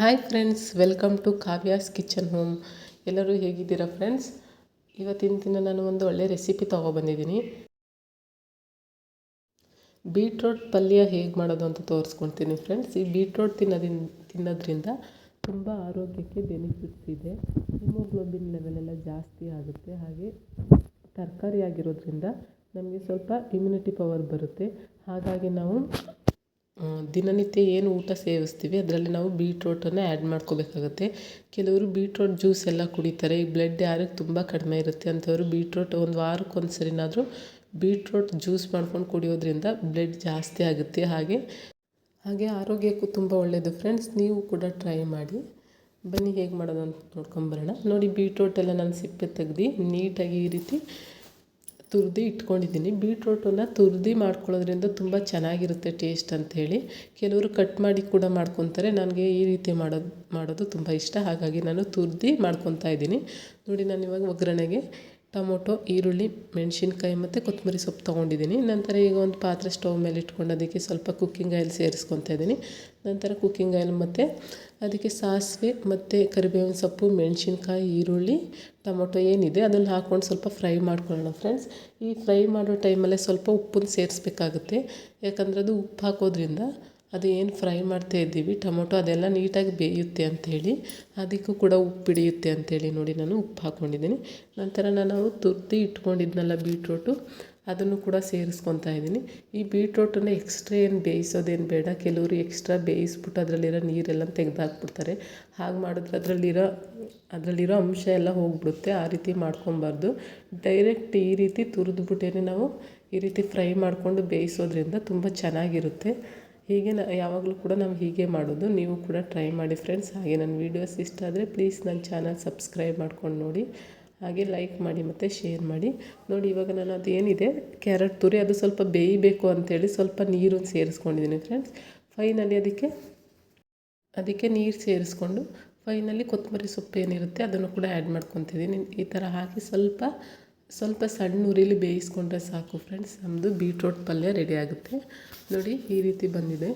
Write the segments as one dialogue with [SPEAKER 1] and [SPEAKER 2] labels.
[SPEAKER 1] Hi friends welcome to Kavya's kitchen home ಎಲ್ಲರೂ ಹೇಗಿದ್ದೀರಾ friends ಇವತ್ತಿನ ದಿನ ನಾನು ಒಂದು ಒಳ್ಳೆ ರೆಸಿಪಿ ತೊಗೊಬಂದಿದ್ದೀನಿ. ಬೀಟ್ರೋಟ್ ಪಲ್ಯ ಹೇಗೆ ಮಾಡೋದು ಅಂತ ತೋರಿಸ್ಕೊಳ್ತೀನಿ ಫ್ರೆಂಡ್ಸ್ ಈ ಬೀಟ್ರೋಟ್ ತಿನ್ನೋದಿನ್, ತಿನ್ನೋದ್ರಿಂದ ತುಂಬ ಆರೋಗ್ಯಕ್ಕೆ ಬೆನಿಫಿಟ್ಸ್ ಇದೆ. ಹಿಮೋಗ್ಲೋಬಿನ್ ಲೆವೆಲೆಲ್ಲ ಜಾಸ್ತಿ ಆಗುತ್ತೆ. ಹಾಗೆ ತರಕಾರಿ ಆಗಿರೋದ್ರಿಂದ ನಮಗೆ ಸ್ವಲ್ಪ ಇಮ್ಯುನಿಟಿ ಪವರ್ ಬರುತ್ತೆ. ಹಾಗಾಗಿ ನಾವು ದಿನನಿತ್ಯ ಏನು ಊಟ ಸೇವಿಸ್ತೀವಿ, ಅದರಲ್ಲಿ ನಾವು ಬೀಟ್ರೋಟನ್ನು ಆ್ಯಡ್ ಮಾಡ್ಕೋಬೇಕಾಗುತ್ತೆ. ಕೆಲವರು ಬೀಟ್ರೋಟ್ ಜ್ಯೂಸ್ ಎಲ್ಲ ಕುಡಿತಾರೆ, ಈ ಬ್ಲಡ್ ಯಾರಿಗೆ ತುಂಬ ಕಡಿಮೆ ಇರುತ್ತೆ ಅಂಥವರು ಬೀಟ್ರೋಟ್ ಒಂದು ವಾರಕ್ಕೆ ಒಂದು ಸರಿನಾದರೂ ಬೀಟ್ರೋಟ್ ಜ್ಯೂಸ್ ಮಾಡ್ಕೊಂಡು ಕುಡಿಯೋದ್ರಿಂದ ಬ್ಲಡ್ ಜಾಸ್ತಿ ಆಗುತ್ತೆ. ಹಾಗೆ ಹಾಗೆ ಆರೋಗ್ಯಕ್ಕೂ ತುಂಬ ಒಳ್ಳೆಯದು ಫ್ರೆಂಡ್ಸ್ ನೀವು ಕೂಡ ಟ್ರೈ ಮಾಡಿ. ಬನ್ನಿ, ಹೇಗೆ ಮಾಡೋದು ಅಂತ ನೋಡ್ಕೊಂಬರೋಣ ನೋಡಿ ಬೀಟ್ರೋಟೆಲ್ಲ ನಾನು ಸಿಪ್ಪೆ ತೆಗ್ದು ನೀಟಾಗಿ ಈ ರೀತಿ ತುರಿದು ಇಟ್ಕೊಂಡಿದ್ದೀನಿ. ಬೀಟ್ರೋಟನ್ನು ತುರಿದು ಮಾಡ್ಕೊಳ್ಳೋದ್ರಿಂದ ತುಂಬ ಚೆನ್ನಾಗಿರುತ್ತೆ ಟೇಸ್ಟ್ ಅಂಥೇಳಿ. ಕೆಲವರು ಕಟ್ ಮಾಡಿ ಕೂಡ ಮಾಡ್ಕೊತಾರೆ. ನನಗೆ ಈ ರೀತಿ ಮಾಡೋದು ಮಾಡೋದು ತುಂಬ ಇಷ್ಟ. ಹಾಗಾಗಿ ನಾನು ತುರಿದು ಮಾಡ್ಕೊತಾ ಇದ್ದೀನಿ. ನೋಡಿ, ನಾನು ಇವಾಗ ಒಗ್ಗರಣೆಗೆ ಟೊಮೊಟೊ, ಈರುಳ್ಳಿ, ಮೆಣಸಿನ್ಕಾಯಿ ಮತ್ತು ಕೊತ್ತಂಬರಿ ಸೊಪ್ಪು ತೊಗೊಂಡಿದ್ದೀನಿ. ನಂತರ ಈಗ ಒಂದು ಪಾತ್ರೆ ಸ್ಟವ್ ಮೇಲೆ ಇಟ್ಕೊಂಡು ಅದಕ್ಕೆ ಸ್ವಲ್ಪ ಕುಕ್ಕಿಂಗ್ ಆಯಿಲ್ ಸೇರಿಸ್ಕೊತಾ ಇದ್ದೀನಿ. ನಂತರ ಕುಕ್ಕಿಂಗ್ ಆಯಿಲ್ ಮತ್ತು ಅದಕ್ಕೆ ಸಾಸಿವೆ ಮತ್ತು ಕರಿಬೇವಿನ ಸೊಪ್ಪು, ಮೆಣಸಿನ್ಕಾಯಿ, ಈರುಳ್ಳಿ, ಟೊಮೊಟೊ ಏನಿದೆ ಅದನ್ನು ಹಾಕ್ಕೊಂಡು ಸ್ವಲ್ಪ ಫ್ರೈ ಮಾಡ್ಕೊಳ್ಳೋಣ ಫ್ರೆಂಡ್ಸ್ ಈ ಫ್ರೈ ಮಾಡೋ ಟೈಮಲ್ಲೇ ಸ್ವಲ್ಪ ಉಪ್ಪನ್ನು ಸೇರಿಸ್ಬೇಕಾಗುತ್ತೆ. ಯಾಕಂದರೆ ಅದು ಉಪ್ಪು ಹಾಕೋದ್ರಿಂದ ಅದು ಏನು ಫ್ರೈ ಮಾಡ್ತಾ ಇದ್ದೀವಿ, ಟೊಮೊಟೊ ಅದೆಲ್ಲ ನೀಟಾಗಿ ಬೇಯುತ್ತೆ ಅಂಥೇಳಿ, ಅದಕ್ಕೂ ಕೂಡ ಉಪ್ಪು ಹಿಡಿಯುತ್ತೆ ಅಂಥೇಳಿ ನೋಡಿ ನಾನು ಉಪ್ಪು ಹಾಕ್ಕೊಂಡಿದ್ದೀನಿ. ನಂತರ ನಾನು ತುರ್ದು ಇಟ್ಕೊಂಡಿದ್ನಲ್ಲ ಬೀಟ್ರೋಟು, ಅದನ್ನು ಕೂಡ ಸೇರಿಸ್ಕೊತಾ ಇದ್ದೀನಿ. ಈ ಬೀಟ್ರೋಟನ್ನು ಎಕ್ಸ್ಟ್ರಾ ಏನು ಬೇಯಿಸೋದೇನು ಬೇಡ, ಕೆಲವರು ಎಕ್ಸ್ಟ್ರಾ ಬೇಯಿಸ್ಬಿಟ್ಟು ಅದರಲ್ಲಿರೋ ನೀರೆಲ್ಲ ತೆಗೆದಾಕ್ಬಿಡ್ತಾರೆ. ಹಾಗೆ ಮಾಡಿದ್ರೆ ಅದರಲ್ಲಿರೋ ಅದರಲ್ಲಿರೋ ಅಂಶ ಎಲ್ಲ ಹೋಗ್ಬಿಡುತ್ತೆ, ಆ ರೀತಿ ಮಾಡ್ಕೊಬಾರ್ದು ಡೈರೆಕ್ಟ್ ಈ ರೀತಿ ತುರಿದ್ಬಿಟ್ಟೇ ನಾವು ಈ ರೀತಿ ಫ್ರೈ ಮಾಡಿಕೊಂಡು ಬೇಯಿಸೋದ್ರಿಂದ ತುಂಬ ಚೆನ್ನಾಗಿರುತ್ತೆ. ಹೀಗೆ ನ ಯಾವಾಗಲೂ ಕೂಡ ನಾವು ಹೀಗೆ ಮಾಡೋದು. ನೀವು ಕೂಡ ಟ್ರೈ ಮಾಡಿ ಫ್ರೆಂಡ್ಸ್ ಹಾಗೆ ನನ್ನ ವೀಡಿಯೋಸ್ ಇಷ್ಟ ಆದರೆ ಪ್ಲೀಸ್ ನನ್ನ ಚಾನಲ್ ಸಬ್ಸ್ಕ್ರೈಬ್ ಮಾಡ್ಕೊಂಡು ನೋಡಿ. ಹಾಗೆ ಲೈಕ್ ಮಾಡಿ ಮತ್ತು ಶೇರ್ ಮಾಡಿ. ನೋಡಿ ಇವಾಗ ನಾನು ಅದೇನಿದೆ? ಕ್ಯಾರೆಟ್ ತುರಿ, ಅದು ಸ್ವಲ್ಪ ಬೇಯಬೇಕು ಅಂಥೇಳಿ ಸ್ವಲ್ಪ ನೀರನ್ನು ಸೇರಿಸ್ಕೊಂಡಿದ್ದೀನಿ ಫ್ರೆಂಡ್ಸ್ ಫೈನಲಿ ಅದಕ್ಕೆ ಅದಕ್ಕೆ ನೀರು ಸೇರಿಸ್ಕೊಂಡು ಫೈನಲಿ ಕೊತ್ತಂಬರಿ ಸೊಪ್ಪು ಏನಿರುತ್ತೆ ಅದನ್ನು ಕೂಡ ಆ್ಯಡ್ ಮಾಡ್ಕೊತಿದ್ದೀನಿ ಈ ಥರ ಹಾಕಿ ಸ್ವಲ್ಪ ಸ್ವಲ್ಪ ಸಣ್ಣ ಉರಿಲಿ ಬೇಯಿಸ್ಕೊಂಡ್ರೆ ಸಾಕು ಫ್ರೆಂಡ್ಸ್ ನಮ್ಮದು ಬೀಟ್ರೋಟ್ ಪಲ್ಯ ರೆಡಿ ಆಗುತ್ತೆ. ನೋಡಿ, ಈ ರೀತಿ ಬಂದಿದೆ.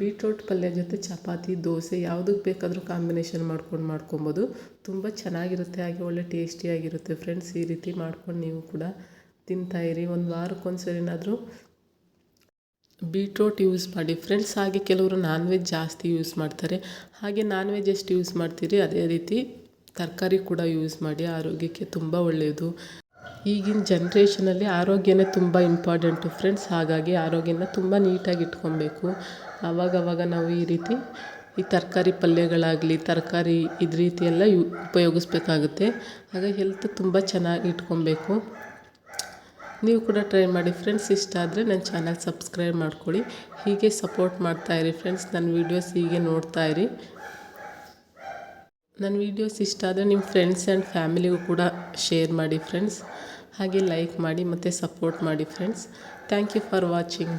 [SPEAKER 1] ಬೀಟ್ರೋಟ್ ಪಲ್ಯ ಜೊತೆ ಚಪಾತಿ, ದೋಸೆ ಯಾವುದಕ್ಕೆ ಬೇಕಾದರೂ ಕಾಂಬಿನೇಷನ್ ಮಾಡ್ಕೊಂಡು ಮಾಡ್ಕೊಬೋದು. ತುಂಬ ಚೆನ್ನಾಗಿರುತ್ತೆ, ಹಾಗೆ ಒಳ್ಳೆ ಟೇಸ್ಟಿಯಾಗಿರುತ್ತೆ ಫ್ರೆಂಡ್ಸ್ ಈ ರೀತಿ ಮಾಡ್ಕೊಂಡು ನೀವು ಕೂಡ ತಿಂತಾಯಿರಿ ಒಂದು ವಾರಕ್ಕೊಂದು ಸರಿನಾದರೂ ಬೀಟ್ರೋಟ್ ಯೂಸ್ ಮಾಡಿ. ಫ್ರೆಂಡ್ಸ್ ಹಾಗೆ ಕೆಲವರು ನಾನ್ ವೆಜ್ ಜಾಸ್ತಿ ಯೂಸ್ ಮಾಡ್ತಾರೆ. ಹಾಗೆ ನಾನ್ ವೆಜ್ ಎಷ್ಟು ಯೂಸ್ ಮಾಡ್ತೀರಿ? ಅದೇ ರೀತಿ ತರಕಾರಿ ಕೂಡ ಯೂಸ್ ಮಾಡಿ. ಆರೋಗ್ಯಕ್ಕೆ ತುಂಬ ಒಳ್ಳೆಯದು ಈಗಿನ ಜನ್ರೇಷನಲ್ಲಿ ಆರೋಗ್ಯನೇ ತುಂಬ ಇಂಪಾರ್ಟೆಂಟು ಫ್ರೆಂಡ್ಸ್ ಹಾಗಾಗಿ ಆರೋಗ್ಯನ ತುಂಬ ನೀಟಾಗಿ ಇಟ್ಕೊಬೇಕು. ಆವಾಗವಾಗ ನಾವು ಈ ರೀತಿ ಈ ತರಕಾರಿ ಪಲ್ಯಗಳಾಗಲಿ, ತರಕಾರಿ ಇದು ರೀತಿ ಎಲ್ಲ ಯು, ಉಪಯೋಗಿಸ್ಬೇಕಾಗುತ್ತೆ. ಹಾಗಾಗಿ ಹೆಲ್ತ್ ತುಂಬ ಚೆನ್ನಾಗಿ ಇಟ್ಕೊಬೇಕು. ನೀವು ಕೂಡ ಟ್ರೈ ಮಾಡಿ ಫ್ರೆಂಡ್ಸ್ ಇಷ್ಟ ಆದರೆ ನನ್ನ ಚಾನಲ್ ಸಬ್ಸ್ಕ್ರೈಬ್ ಮಾಡ್ಕೊಳ್ಳಿ. ಹೀಗೆ ಸಪೋರ್ಟ್ ಮಾಡ್ತಾಯಿರಿ ಫ್ರೆಂಡ್ಸ್ ನನ್ನ ವೀಡಿಯೋಸ್ ಹೀಗೆ ನೋಡ್ತಾಯಿರಿ ನನ್ನ ವೀಡಿಯೋಸ್ ಇಷ್ಟ ಆದರೆ ನಿಮ್ಮ ಫ್ರೆಂಡ್ಸ್ ಆ್ಯಂಡ್ ಫ್ಯಾಮಿಲಿಗೂ ಕೂಡ ಶೇರ್ ಮಾಡಿ ಫ್ರೆಂಡ್ಸ್ ಹಾಗೆ ಲೈಕ್ ಮಾಡಿ ಮತ್ತು ಸಪೋರ್ಟ್ ಮಾಡಿ friends thank you for watching